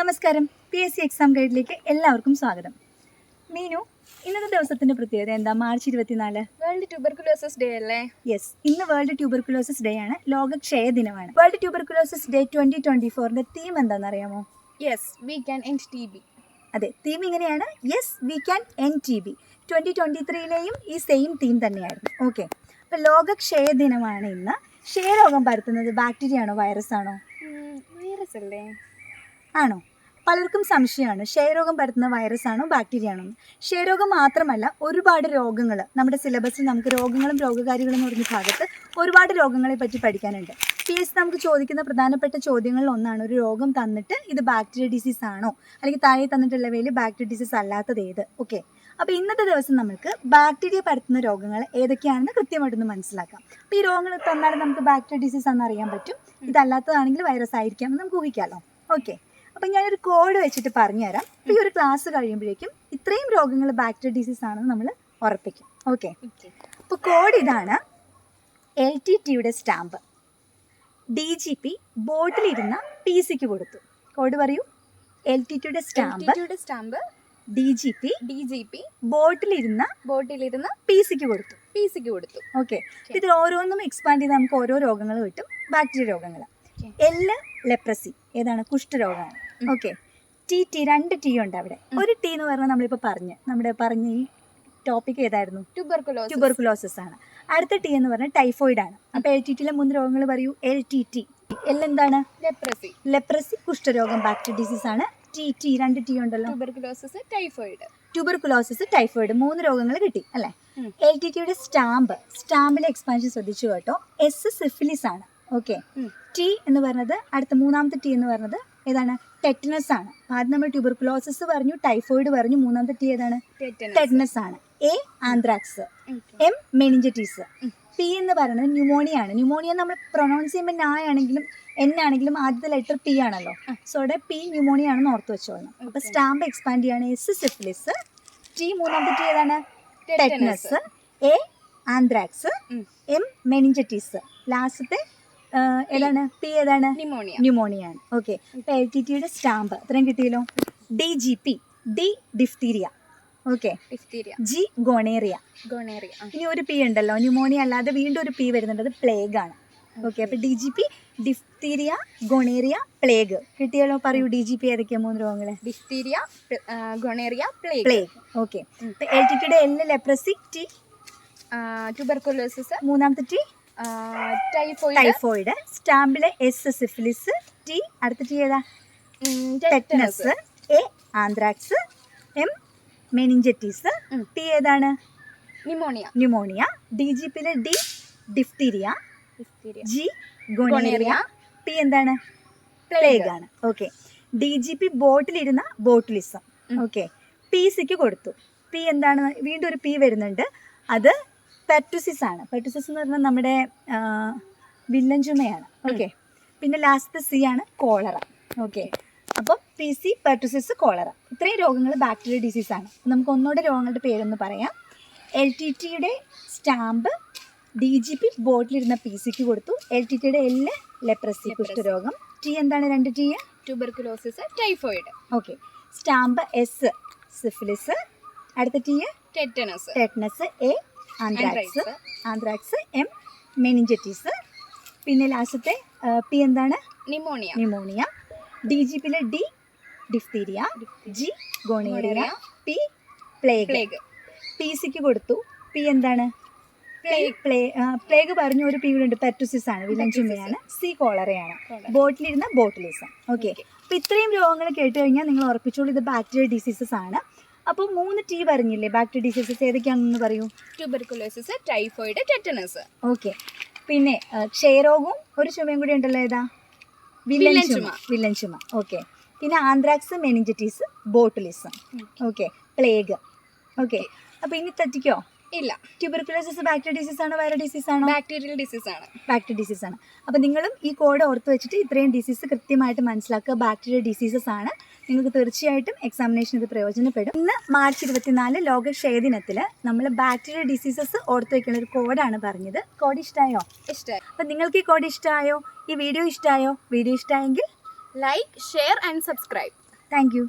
നമസ്കാരം. P S C exam ഗൈഡിലേക്ക് എല്ലാവർക്കും സ്വാഗതം. മീനു ഇന്നത്തെ ദിവസത്തിന്റെ പ്രത്യേകത എന്താ? മാർച്ച് ഇരുപത്തിനാല്. വേൾഡ് ട്യൂബർക്കുലോസിസ് ഡേ അല്ലേ? യെസ് ഇന്ന് വേൾഡ് ട്യൂബർക്കുലോസിസ് ഡേ ആണ്. ലോക ക്ഷയ ദിനമാണ്. World tuberculosis day twenty twenty ഫോറിന്റെ തീം എന്താണെന്ന് അറിയാമോ yes we can end T B അതെ തീം ഇങ്ങനെയാണ്. Yes we can end T B twenty twenty ത്രീയിലെയും ഈ സെയിം തീം തന്നെയായിരുന്നു. ഓക്കെ അപ്പൊ ലോക ക്ഷയ ദിനമാണ് ഇന്ന്. ക്ഷയരോഗം പരത്തുന്നത് ബാക്ടീരിയ ആണോ വൈറസ് ആണോ? വൈറസ് അല്ലേ? ആണോ? പലർക്കും സംശയമാണ്. ക്ഷയരോഗം പരത്തുന്ന വൈറസ് ആണോ ബാക്ടീരിയ ആണോ. ക്ഷയരോഗം മാത്രമല്ല ഒരുപാട് രോഗങ്ങൾ നമ്മുടെ സിലബസിൽ നമുക്ക് രോഗങ്ങളും രോഗകാരികളും പറഞ്ഞ ഭാഗത്ത് ഒരുപാട് രോഗങ്ങളെ പറ്റി പഠിക്കാനുണ്ട്. പി എസ് നമുക്ക് ചോദിക്കുന്ന പ്രധാനപ്പെട്ട ചോദ്യങ്ങളിൽ ഒന്നാണ് ഒരു രോഗം തന്നിട്ട് ഇത് ബാക്ടീരിയ ഡിസീസ് ആണോ? അല്ലെങ്കിൽ താഴെ തന്നിട്ടുള്ളവയിൽ ബാക്ടീരിയ ഡിസീസ് അല്ലാത്തത് ഏത്? ഓക്കെ. അപ്പോൾ ഇന്നത്തെ ദിവസം നമുക്ക് ബാക്ടീരിയ പരത്തുന്ന രോഗങ്ങൾ ഏതൊക്കെയാണെന്ന് കൃത്യമായിട്ടൊന്ന് മനസ്സിലാക്കാം. അപ്പോൾ ഈ രോഗങ്ങൾ തന്നാലും നമുക്ക് ബാക്ടീരിയ ഡിസീസ് ആണെന്ന് അറിയാൻ പറ്റും. ഇതല്ലാത്തതാണെങ്കിൽ വൈറസ് ആയിരിക്കാം എന്ന് നമുക്ക് ഊഹിക്കാമല്ലോ ഓക്കെ. അപ്പം ഞാനൊരു കോഡ് വെച്ചിട്ട് പറഞ്ഞുതരാം. ഈ ഒരു ക്ലാസ് കഴിയുമ്പോഴേക്കും ഇത്രയും രോഗങ്ങൾ ബാക്ടീരിയ ഡിസീസ് ആണെന്ന് നമ്മൾ ഉറപ്പിക്കും. ഓക്കെ അപ്പോൾ കോഡ് ഇതാണ് എൽ ടി ടിയുടെ സ്റ്റാമ്പ് ഡി ജി പി ബോട്ടിലിരുന്ന പി സിക്ക് കൊടുത്തു. കോഡ് പറയൂ. എൽ ടി ടിയുടെ stamp stamp stamp D G P D G P ബോട്ടിലിരുന്ന ബോട്ടിലിരുന്ന് പി സിക്ക് കൊടുത്തു. പി സിക്ക് കൊടുത്തു. ഓക്കെ ഇതിൽ ഓരോന്നും എക്സ്പാൻഡ് ചെയ്ത് നമുക്ക് ഓരോ രോഗങ്ങൾ കിട്ടും. ബാക്ടീരിയ രോഗങ്ങൾ എല്ല് ലെപ്രസി. ഏതാണ്? കുഷ്ഠരോഗമാണ് ഓക്കെ. ടി ടി രണ്ട് ടി ഉണ്ട് അവിടെ. ഒരു ടി എന്ന് പറഞ്ഞാൽ നമ്മളിപ്പോൾ പറഞ്ഞ്. നമ്മുടെ പറഞ്ഞ ഈ ടോപ്പിക് ഏതായിരുന്നു? ട്യൂബർക്കുലോസിസ് ട്യൂബർകുലോസിസ് ആണ്. അടുത്ത ടി എന്ന് പറഞ്ഞാൽ ടൈഫോയിഡ് ആണ്. അപ്പോൾ എൽ ടി ടിയിലെ മൂന്ന് രോഗങ്ങൾ പറയൂ. എൽ ടി ടി എൽ എന്താണ്? ലെപ്രസി ലെപ്രസി കുഷ്ഠരോഗം ബാക്ടീരിയ ഡിസീസ് ആണ്. ടി ടി രണ്ട് ടി ഉണ്ടല്ലോ. ട്യൂബർക്കുലോസിസ് ടൈഫോയിഡ് ട്യൂബർകുലോസിസ് ടൈഫോയിഡ് മൂന്ന് രോഗങ്ങൾ കിട്ടി അല്ലേ? എൽ ടി ടിയുടെ സ്റ്റാമ്പ് സ്റ്റാമ്പിലെ എക്സ്പാൻഷൻ ശ്രദ്ധിച്ചു കേട്ടോ. എസ് സിഫിലിസ് ആണ്. ഓക്കെ. ടി എന്ന് പറഞ്ഞത് അടുത്ത മൂന്നാമത്തെ ടി എന്ന് പറഞ്ഞത് ഏതാണ്? ടെറ്റനസ് ആണ്. ആദ്യം നമ്മൾ ട്യൂബർക്കുലോസിസ് പറഞ്ഞു ടൈഫോയിഡ് പറഞ്ഞു മൂന്നാമത്തെ ടി ഏതാണ്? ടെറ്റനസ് ആണ്. A anthrax M meningitis P എന്ന് പറയുന്നത് ന്യൂമോണിയ ആണ്. ന്യൂമോണിയ നമ്മൾ പ്രൊനൗൺസ് ചെയ്യുമ്പോൾ ന ആണെങ്കിലും എൻ ആണെങ്കിലും ആദ്യത്തെ ലെറ്റർ പി ആണല്ലോ. സോ അവിടെ പി ന്യൂമോണിയ ആണെന്ന് ഓർത്ത് വെച്ചോളണം അപ്പൊ സ്റ്റാമ്പ് എക്സ്പാൻഡ് ചെയ്യാണ്. എസ് സിഫിലിസ് ടി മൂന്നാമത്തെ ടി ഏതാണ്? Tetanus A anthrax M meningitis ലാസ്റ്റത്തെ ഏതാണ്? പി ഏതാണ്? ന്യൂമോണിയ ന്യൂമോണിയ ആണ് ഓക്കെ അപ്പൊ എൽ ടി ടിയുടെ സ്റ്റാമ്പ് അത്രയും കിട്ടിയല്ലോ? D G P D diphtheria okay G gonorrhoea gonorrhoea ഇനി ഒരു പി ഉണ്ടല്ലോ. ന്യൂമോണിയ അല്ലാതെ വീണ്ടും ഒരു പി വരുന്നുണ്ട്. അത് പ്ലേഗ് ആണ്. ഓക്കെ അപ്പൊ D G P diphtheria gonorrhoea plague കിട്ടിയാലോ പറയൂ ഡി ജി പി ഏതൊക്കെയാ മൂന്ന് രോഗങ്ങൾ? Diphtheria gonorrhoea plague plague okay L T ടിയുടെ എല്ല് ലെപ്രസി ടി ട്യൂബർക്കുലോസിസ് മൂന്നാമത്തെ ടി ടൈഫോയിഡ് സ്റ്റാമ്പിലെ എസ് സിഫിലിസ് ടി അടുത്ത ടി ഏതാ? Tetanus A anthrax M meningitis T ഏതാണ്? ന്യൂമോണിയ ന്യൂമോണിയ ഡി ജി പിയിലെ D diphtheria G gonorrhoea gonorrhoea. P എന്താണ്? Plague ആണ്. Okay D G P ബോട്ടിലിരുന്ന botulism. Okay P സിക്ക് കൊടുത്തു. പി എന്താണ്? വീണ്ടും ഒരു പി വരുന്നുണ്ട്. അത് പെർട്ടുസിസ് ആണ് പെർട്ടുസിസ് എന്ന് പറഞ്ഞാൽ നമ്മുടെ വില്ലൻ ചുമയാണ്. ഓക്കെ. പിന്നെ ലാസ്റ്റത്തെ സി ആണ് കോളറ. ഓക്കെ. അപ്പം പി സി പെർട്ടുസിസ് കോളറ. ഇത്രയും രോഗങ്ങൾ ബാക്ടീരിയ ഡിസീസ് ആണ് നമുക്ക് ഒന്നുകൂടെ രോഗങ്ങളുടെ പേരൊന്ന് പറയാം. എൽ ടി ടിയുടെ സ്റ്റാമ്പ് ഡി ജി പി ബോട്ടിലിരുന്ന പി സിക്ക് കൊടുത്തു. എൽ ടി ടിയുടെ എല്ല് ലെപ്രസി. കുഷ്ഠരോഗം ടി എന്താണ് രണ്ട് T? Tuberculosis typhoid okay. Stamp S syphilis. അടുത്ത T? Tetanus tetanus A anthrax. Anthrax M meningitis പിന്നെ ലാസ്റ്റത്തെ പി എന്താണ്? നിമോണിയ ന്യൂമോണിയ ഡി ജി പിയിലെ D diphtheria G gonorrhoea P plague plague P സിക്ക് കൊടുത്തു. P എന്താണ്? പ്ലേഗ് പ്ലേഗ് പറഞ്ഞ ഒരു പി ഉണ്ട്. പെർട്ടുസിസ് ആണ്. വിലഞ്ചുമ്മയാണ് സി കോളറയാണ്. ബോട്ടിലിരുന്ന ബോട്ടിലിസം ഓക്കെ അപ്പോൾ ഇത്രയും രോഗങ്ങൾ കേട്ട് കഴിഞ്ഞാൽ നിങ്ങൾ ഉറപ്പിച്ചോളൂ. ഇത് ബാക്ടീരിയൽ ഡിസീസസ് ആണ്. അപ്പോൾ മൂന്ന് ടി പറഞ്ഞില്ലേ ബാക്ടീരിയ ഡിസീസസ് ഏതൊക്കെയാണെന്ന് പറയൂ. ട്യൂബർക്കുലോസിസ് ടൈഫോയിഡ് ടെറ്റനസ് ഓക്കെ പിന്നെ ക്ഷയരോഗവും ഒരു ചുമയും കൂടി ഉണ്ടല്ലോ ഏതാ? വില്ലൻ ചുമ. ചുമ. വില്ലൻ ചുമ. ഓക്കെ പിന്നെ anthrax meningitis botulism okay plague okay അപ്പൊ ഇനി തെറ്റിക്കോ? ഇല്ല. ട്യൂബർക്കുലോസിസ് ബാക്ടീരിയ ഡിസീസ് ആണോ വൈറൽ ഡിസീസ് ആണോ? ബാക്ടീരിയൽ ഡിസീസ് ആണ്. ബാക്ടീരിയ ഡിസീസ് ആണ്. അപ്പൊ നിങ്ങളും ഈ കോഡ് ഓർത്ത് വെച്ചിട്ട് ഇത്രയും ഡിസീസ് കൃത്യമായിട്ട് മനസ്സിലാക്കുക. ബാക്ടീരിയ ഡിസീസസ് ആണ്. നിങ്ങൾക്ക് തീർച്ചയായിട്ടും എക്സാമിനേഷൻ ഇത് പ്രയോജനപ്പെടും. ഇന്ന് മാർച്ച് ഇരുപത്തിനാല് ലോക ക്ഷയദിനത്തിൽ നമ്മൾ ബാക്ടീരിയ ഡിസീസസ് ഓർത്ത് വെക്കുന്ന ഒരു കോഡാണ് പറഞ്ഞത്. കോഡ് ഇഷ്ടമായോ ഇഷ്ടമായി അപ്പം നിങ്ങൾക്ക് ഈ കോഡ് ഇഷ്ടമായോ ഈ വീഡിയോ ഇഷ്ടമായോ വീഡിയോ ഇഷ്ടമായെങ്കിൽ like share and subscribe thank you